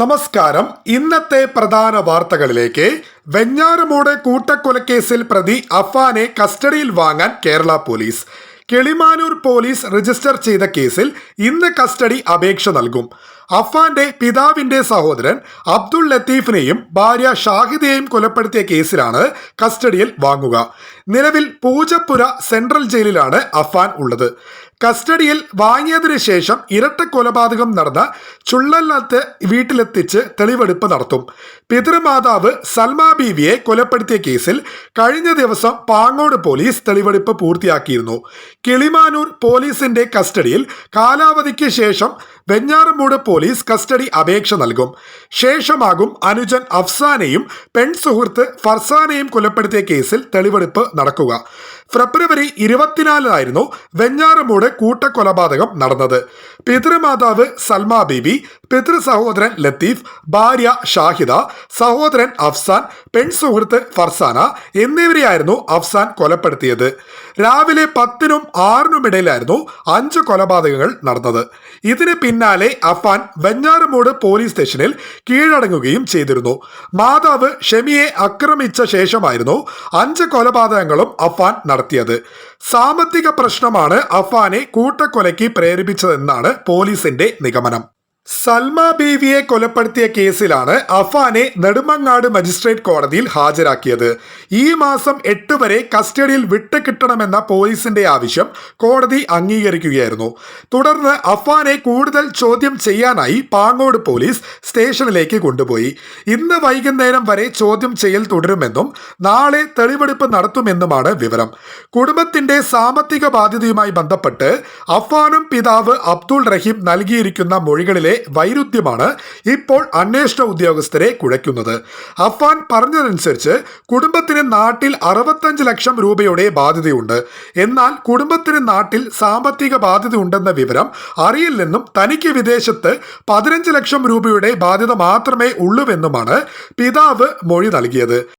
നമസ്കാരം. ഇന്നത്തെ പ്രധാന വാർത്തകളിലേക്ക് വെഞ്ഞാറമൂട് കൂട്ടക്കൊലക്കേസിൽ പ്രതി അഫാനെ കസ്റ്റഡിയിൽ വാങ്ങാൻ Kerala police. Kilimanoor police register ചെയ്ത കേസിൽ ഇന്ന് കസ്റ്റഡി അപേക്ഷ നൽകും. അഫാന്റെ പിതാവിന്റെ സഹോദരൻ അബ്ദുൾ ലത്തീഫിനെയും ഭാര്യ ഷാഹിദയെയും കൊലപ്പെടുത്തിയ കേസിലാണ് കസ്റ്റഡിയിൽ വാങ്ങുക. നിലവിൽ പൂജപ്പുര സെൻട്രൽ ജയിലിലാണ് അഫാൻ ഉള്ളത്. കസ്റ്റഡിയിൽ വാങ്ങിയതിനു ശേഷം ഇരട്ട കൊലപാതകം നടന്ന ചുള്ളല്ലത്ത് വീട്ടിലെത്തിച്ച് തെളിവെടുപ്പ് നടത്തും. പിതൃമാതാവ് സൽമ ബീവിയെ കൊലപ്പെടുത്തിയ കേസിൽ കഴിഞ്ഞ ദിവസം പാങ്ങോട് പോലീസ് തെളിവെടുപ്പ് പൂർത്തിയാക്കിയിരുന്നു. കിളിമാനൂർ പോലീസിന്റെ കസ്റ്റഡിയിൽ കാലാവധിക്ക് ശേഷം വെഞ്ഞാറമൂട് പോലീസ് കസ്റ്റഡി അപേക്ഷ നൽകും. ശേഷമാകും അനുജൻ അഫ്സാനെയും പെൺ സുഹൃത്ത് ഫർസാനെയും കൊലപ്പെടുത്തിയ കേസിൽ തെളിവെടുപ്പ് നടക്കുക. ഫെബ്രുവരി ഇരുപത്തിനാലിനായിരുന്നു വെഞ്ഞാറമൂട് കൂട്ടക്കൊലപാതകം നടന്നത്. പിതൃമാതാവ് സൽമാ ബീബി പിതൃ സഹോദരൻ ലത്തീഫ് ഭാര്യ ഷാഹിദ സഹോദരൻ അഫ്സാൻ പെൺ സുഹൃത്ത് ഫർസാന എന്നിവരെയായിരുന്നു അഫ്സാൻ കൊലപ്പെടുത്തിയത്. രാവിലെ പത്തിനും ആറിനുമിടയിലായിരുന്നു അഞ്ച് കൊലപാതകങ്ങൾ നടന്നത്. ഇതിന് പിന്നാലെ അഫാൻ വെഞ്ഞാറമൂട് പോലീസ് സ്റ്റേഷനിൽ കീഴടങ്ങുകയും ചെയ്തിരുന്നു. മാതാവ് ഷെമിയെ ആക്രമിച്ച ശേഷമായിരുന്നു അഞ്ച് കൊലപാതകങ്ങളും അഫാൻ നടത്തിയത്. സാമ്പത്തിക പ്രശ്നമാണ് അഫാനെ കൂട്ടക്കൊലയ്ക്ക് പ്രേരിപ്പിച്ചതെന്നാണ് പോലീസിന്റെ നിഗമനം. സൽമ ബീവിയെ കൊലപ്പെടുത്തിയ കേസിലാണ് അഫാനെ നെടുമങ്ങാട് മജിസ്ട്രേറ്റ് കോടതിയിൽ ഹാജരാക്കിയത്. ഈ മാസം എട്ട് വരെ കസ്റ്റഡിയിൽ വിട്ടുകിട്ടണമെന്ന പോലീസിന്റെ ആവശ്യം കോടതി അംഗീകരിക്കുകയായിരുന്നു. തുടർന്ന് അഫാനെ കൂടുതൽ ചോദ്യം ചെയ്യാനായി പാങ്ങോട് പോലീസ് സ്റ്റേഷനിലേക്ക് കൊണ്ടുപോയി. ഇന്ന് വൈകുന്നേരം വരെ ചോദ്യം ചെയ്യൽ തുടരുമെന്നും നാളെ തെളിവെടുപ്പ് നടത്തുമെന്നുമാണ് വിവരം. കുടുംബത്തിന്റെ സാമ്പത്തിക ബാധ്യതയുമായി ബന്ധപ്പെട്ട് അഫാനും പിതാവ് അബ്ദുൾ റഹീം നൽകിയിരിക്കുന്ന മൊഴികളിലെ വൈരുദ്ധ്യമാണ് ഇപ്പോൾ അന്വേഷണ ഉദ്യോഗസ്ഥരെ കുഴയ്ക്കുന്നത്. അഫാൻ പറഞ്ഞതനുസരിച്ച് കുടുംബത്തിന് നാട്ടിൽ അറുപത്തഞ്ച് ലക്ഷം രൂപയുടെ ബാധ്യതയുണ്ട്. എന്നാൽ കുടുംബത്തിന് നാട്ടിൽ സാമ്പത്തിക ബാധ്യത ഉണ്ടെന്ന വിവരം അറിയില്ലെന്നും തനിക്ക് വിദേശത്ത് പതിനഞ്ച് ലക്ഷം രൂപയുടെ ബാധ്യത മാത്രമേ ഉള്ളൂവെന്നുമാണ് പിതാവ് മൊഴി നൽകിയത്.